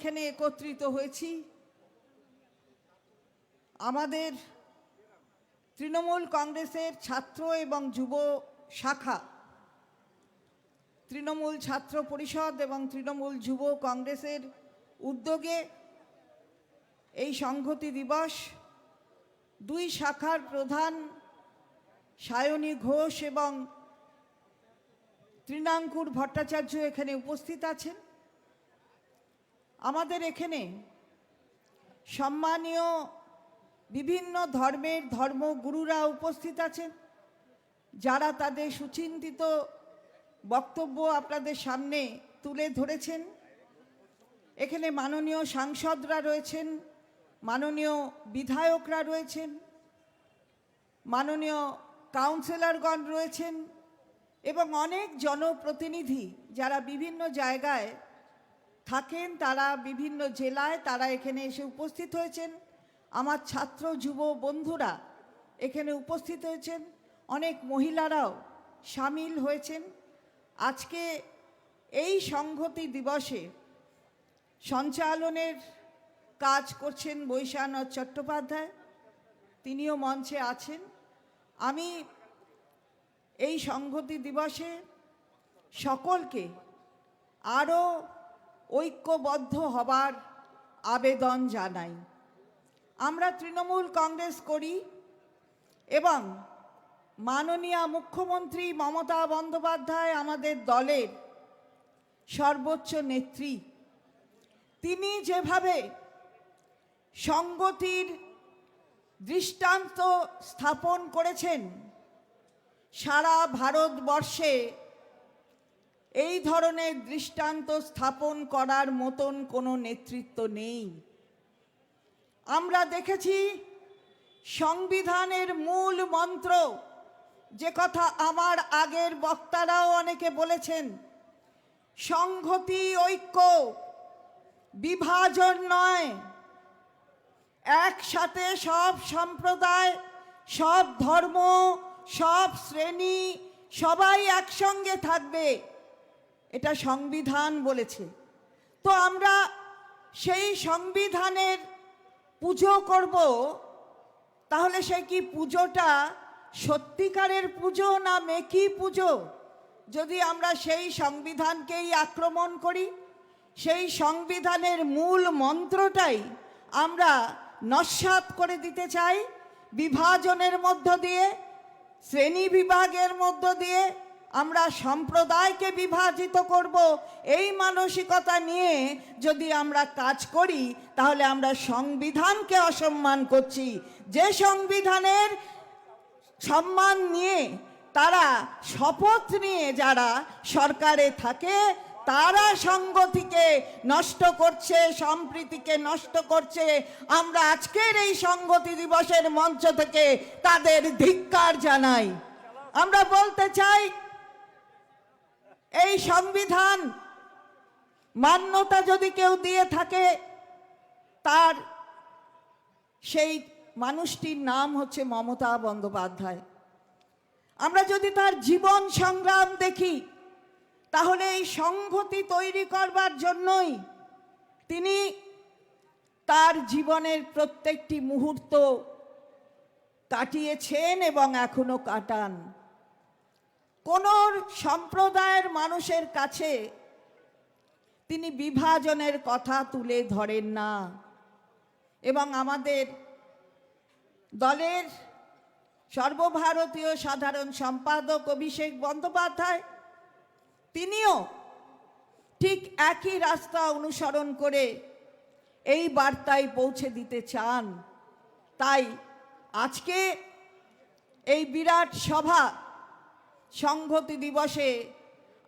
এখানে একত্রিত হয়েছি। আমাদের তৃণমূল কংগ্রেসের ছাত্র এবং যুব শাখা, তৃণমূল ছাত্র পরিষদ এবং তৃণমূল যুব কংগ্রেসের উদ্যোগে এই সংহতি দিবস দুই শাখার প্রধান সায়নী ঘোষ এবং তৃণাঙ্কুর ভট্টাচার্য এখানে উপস্থিত আছেন। আমাদের এখানে সম্মানীয় বিভিন্ন ধর্মের ধর্মগুরুরা উপস্থিত আছেন, যারা তাদের সুচিন্তিত বক্তব্য আপনাদের সামনে তুলে ধরেছেন। এখানে মাননীয় সাংসদরা রয়েছেন, মাননীয় বিধায়করা রয়েছেন, মাননীয় কাউন্সিলরগণ রয়েছেন এবং অনেক জনপ্রতিনিধি যারা বিভিন্ন জায়গায় থাকেন, তারা বিভিন্ন জেলায় তারা এখানে এসে উপস্থিত হয়েছেন। আমার ছাত্র যুব বন্ধুরা এখানে উপস্থিত হয়েছেন। অনেক মহিলারাও সামিল হয়েছেন। আজকে এই সংহতি দিবসে সঞ্চালনের কাজ করছেন বৈশানদ চট্টোপাধ্যায়। তিনিও মঞ্চে আছেন। আমি এই সংহতি দিবসে সকলকে আরও ঐক্যবদ্ধ হবার আবেদন জানাই। আমরা তৃণমূল কংগ্রেস করি এবং মাননীয় মুখ্যমন্ত্রী মমতা বন্দ্যোপাধ্যায় আমাদের দলের সর্বোচ্চ নেত্রী। তিনি যেভাবে সঙ্গতির দৃষ্টান্ত স্থাপন করেছেন, সারা ভারতবর্ষে এই ধরনের দৃষ্টান্ত স্থাপন করার মতন কোনো নেতৃত্ব নেই। আমরা দেখেছি সংবিধানের মূল মন্ত্র, যে কথা আমার আগের বক্তারাও অনেকে বলেছেন, সংহতি ঐক্য, বিভাজন নয়। একসাথে সব সম্প্রদায়, সব ধর্ম, সব শ্রেণি, সবাই একসঙ্গে থাকবে। এটা সংবিধান বলেছে। তো আমরা সেই সংবিধানের পুজো করব, তাহলে সে কি পুজোটা সত্যিকারের পুজো না মেকি পুজো? যদি আমরা সেই সংবিধানকেই আক্রমণ করি, সেই সংবিধানের মূল মন্ত্রটাই আমরা নস্বাত করে দিতে চাই, বিভাজনের মধ্য দিয়ে, শ্রেণি বিভাগের মধ্য দিয়ে আমরা সম্প্রদায়কে বিভাজিত করব। এই মানসিকতা নিয়ে যদি আমরা কাজ করি, তাহলে আমরা সংবিধানকে অসম্মান করছি। যে সংবিধানের সম্মান নিয়ে তারা শপথ নিয়ে যারা সরকারে থাকে, তারা সংগতিকে নষ্ট করছে, সম্প্রীতিকে নষ্ট করছে। আমরা আজকের এই সংগতি দিবসের মঞ্চ থেকে তাদের ধিক্কার জানাই। আমরা বলতে চাই এই সংবিধান মান্যতা যদি কেউ দিয়ে থাকে, তার সেই মানুষটির নাম হচ্ছে মমতা বন্দ্যোপাধ্যায়। আমরা যদি তার জীবন সংগ্রাম দেখি, তাহলে এই সংহতি তৈরি করবার জন্যই তিনি তার জীবনের প্রত্যেকটি মুহূর্ত কাটিয়েছেন এবং এখনও কাটান। কোন সম্প্রদায়ের মানুষের কাছে তিনি বিভাজনের কথা তুলে ধরেন না। এবং আমাদের দলের সর্বভারতীয় সাধারণ সম্পাদক অভিষেক বন্দ্যোপাধ্যায়, তিনিও ঠিক একই রাস্তা অনুসরণ করে এই বার্তায় পৌঁছে দিতে চান। তাই আজকে এই বিরাট সভা সংহতি দিবসে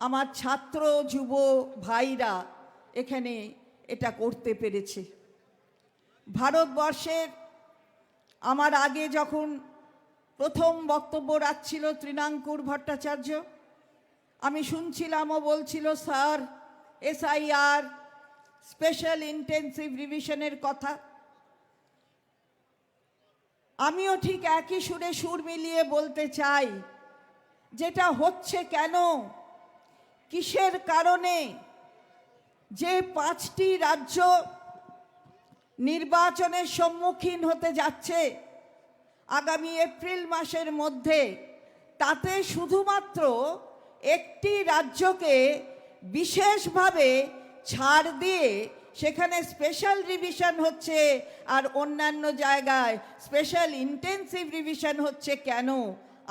আমার ছাত্র, যুব ভাইরা এখানে এটা করতে পেরেছে। ভারতবর্ষের আমার আগে যখন প্রথম বক্তব্য রাখছিল তৃণাঙ্কুর ভট্টাচার্য, আমি শুনছিলাম ও বলছিল, স্যার, এসআইআর স্পেশাল ইন্টেন্সিভ রিভিশনের কথা। আমিও ঠিক একই সুরে সুর মিলিয়ে বলতে চাই যেটা হচ্ছে কেন? কিসের কারণে? যে পাঁচটি রাজ্য নির্বাচনের সম্মুখীন হতে যাচ্ছে আগামী এপ্রিল মাসের মধ্যে, তাতে শুধুমাত্র একটি রাজ্যকে বিশেষভাবে ছাড় দিয়ে সেখানে স্পেশাল রিভিশন হচ্ছে আর অন্যান্য জায়গায় স্পেশাল ইন্টেন্সিভ রিভিশন হচ্ছে কেন?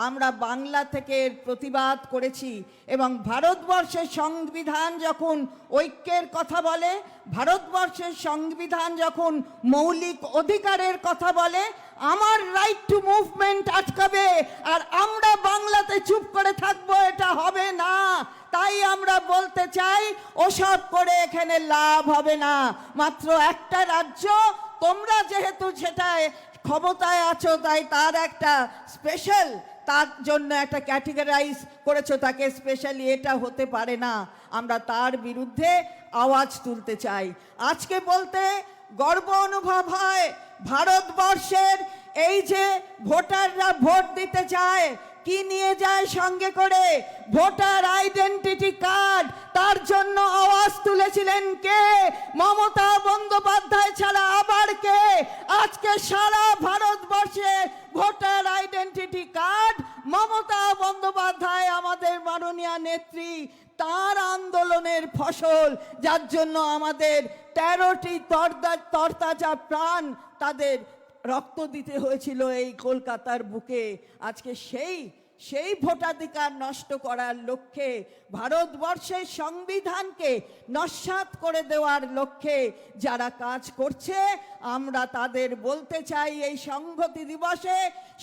আমরা বাংলা থেকে প্রতিবাদ করেছি এবং ভারতবর্ষের সংবিধান যখন ঐক্যের কথা বলে, ভারতবর্ষের সংবিধান যখন মৌলিক অধিকারের কথা বলে, আমার রাইট টু মুভমেন্ট আটকাবে আর আমরা বাংলাতে চুপ করে থাকব এটা হবে না। তাই আমরা বলতে চাই, ওসব করে এখানে লাভ হবে না। মাত্র একটা রাজ্য, তোমরা যেহেতু সেটায় ক্ষমতায় আছো, তাই তার একটা স্পেশাল তার জন্য একটা ক্যাটেগরাইজ করেছ তাকে স্পেশালি এটা হতে পারে না। আমরা তার বিরুদ্ধে আওয়াজ তুলতে চাই। আজকে বলতে গর্ব অনুভব হয়, ভারতবর্ষের এই যে ভোটাররা ভোট দিতে চায় কি নিয়ে যায় সঙ্গে করে? ভোটার আইডেন্টিটি কার্ড, তার জন্য আওয়াজ তুলেছিলেন কে? মমতা বন্দ্যোপাধ্যায় ছাড়া আবার কে? আজকে সারা ভারতবর্ষে voter identity card, Mamata Bandyopadhyay আমাদের মাননীয় নেত্রী, তার আন্দোলনের ফসল, যার জন্য আমাদের তেরোটি তরতাজা প্রাণ তাদের রক্ত দিতে হয়েছিল এই কলকাতার বুকে। আজকে সেই সেই ভোটাধিকার নষ্ট করার লক্ষ্যে ভারতবর্ষের সংবিধানকে নস্যাৎ করে দেওয়ার লক্ষ্যে যারা কাজ করছে, আমরা তাদের বলতে চাই এই সংহতি দিবসে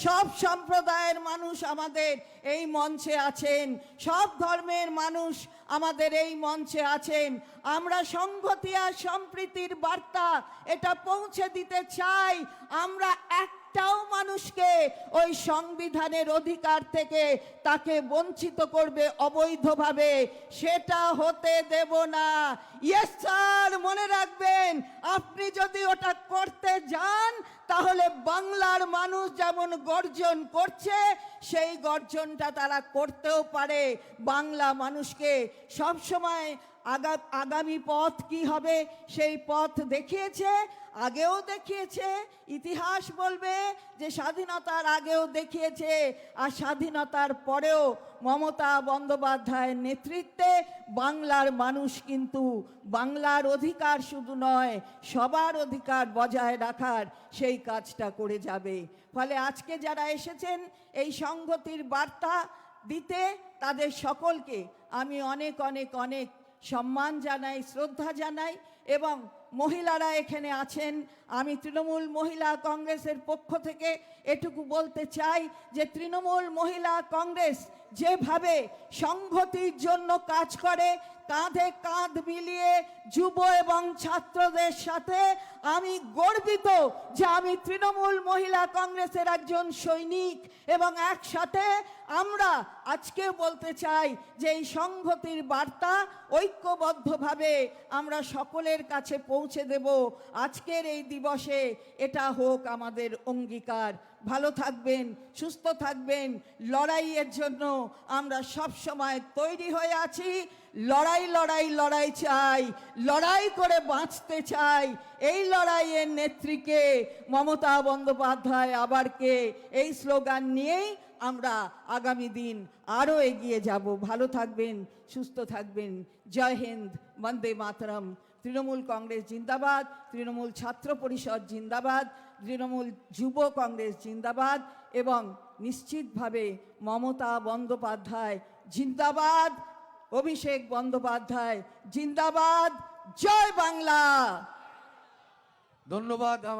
সব সম্প্রদায়ের মানুষ আমাদের এই মঞ্চে আছেন, সব ধর্মের মানুষ আমাদের এই মঞ্চে আছেন। আমরা সংহতি আর সম্প্রীতির বার্তা এটা পৌঁছে দিতে চাই, আমরা একটাও মানুষকে ওই সংবিধানের অধিকার থেকে তাকে বঞ্চিত করবে অবৈধভাবে, সেটা হতে দেব না। ইয়েস স্যার মনে রাখবেন, আপনি যদি ওটা করতে যান, তাহলে বাংলার মানুষ যেমন গর্জন করছে, সেই গর্জনটা তারা করতেও পারে। বাংলা মানুষকে সবসময় আগামী পথ কি হবে সেই পথ দেখিয়েছে, আগেও দেখিয়েছে, ইতিহাস বলবে যে স্বাধীনতার আগেও দেখিয়েছে, আর স্বাধীনতার পরেও মমতা বন্দ্যোপাধ্যায়ের নেতৃত্বে বাংলার মানুষ কিন্তু বাংলার অধিকার শুধু নয়, সবার অধিকার বজায় রাখার সেই কাজটা করে যাবে। ফলে আজকে যারা এসেছেন, এই সংগতির বার্তা দিতে তাদের সকলকে আমি অনেক অনেক অনেক সম্মান জানাই, শ্রদ্ধা জানাই এবং মহিলারা এখানে আছেন। আমি তৃণমূল মহিলা কংগ্রেসের পক্ষ থেকে এটুকু বলতে চাই যে তৃণমূল মহিলা কংগ্রেস যেভাবে সংহতির জন্য কাজ করে কাঁধে কাঁধ মিলিয়ে যুব এবং ছাত্রদের সাথে আমি গর্বিত যে আমি তৃণমূল মহিলা কংগ্রেসের একজন সৈনিক এবং একসাথে আমরা আজকে বলতে চাই যে এই সংহতির বার্তা ঐক্যবদ্ধভাবে আমরা সকলের কাছে পৌঁছে দেব। আজকের এই দিবসে এটা হোক আমাদের অঙ্গীকার। ভালো থাকবেন, সুস্থ থাকবেন। লড়াইয়ের জন্য আমরা সব সময় তৈরি হয়ে আছি। লড়াই লড়াই লড়াই চাই। লড়াই করে বাঁচতে চাই। এই লড়াইয়ের নেত্রীকে মমতা বন্দ্যোপাধ্যায় আবার কে এই স্লোগান নিয়েই আমরা আগামী দিন আরও এগিয়ে যাব। ভালো থাকবেন, সুস্থ থাকবেন। জয় হিন্দ, বন্দে মাতরম। তৃণমূল কংগ্রেস জিন্দাবাদ, তৃণমূল ছাত্র পরিষদ জিন্দাবাদ, তৃণমূল যুব কংগ্রেস জিন্দাবাদ এবং নিশ্চিতভাবে মমতা বন্দ্যোপাধ্যায় জিন্দাবাদ, অভিষেক বন্দ্যোপাধ্যায় জিন্দাবাদ। জয় বাংলা! ধন্যবাদ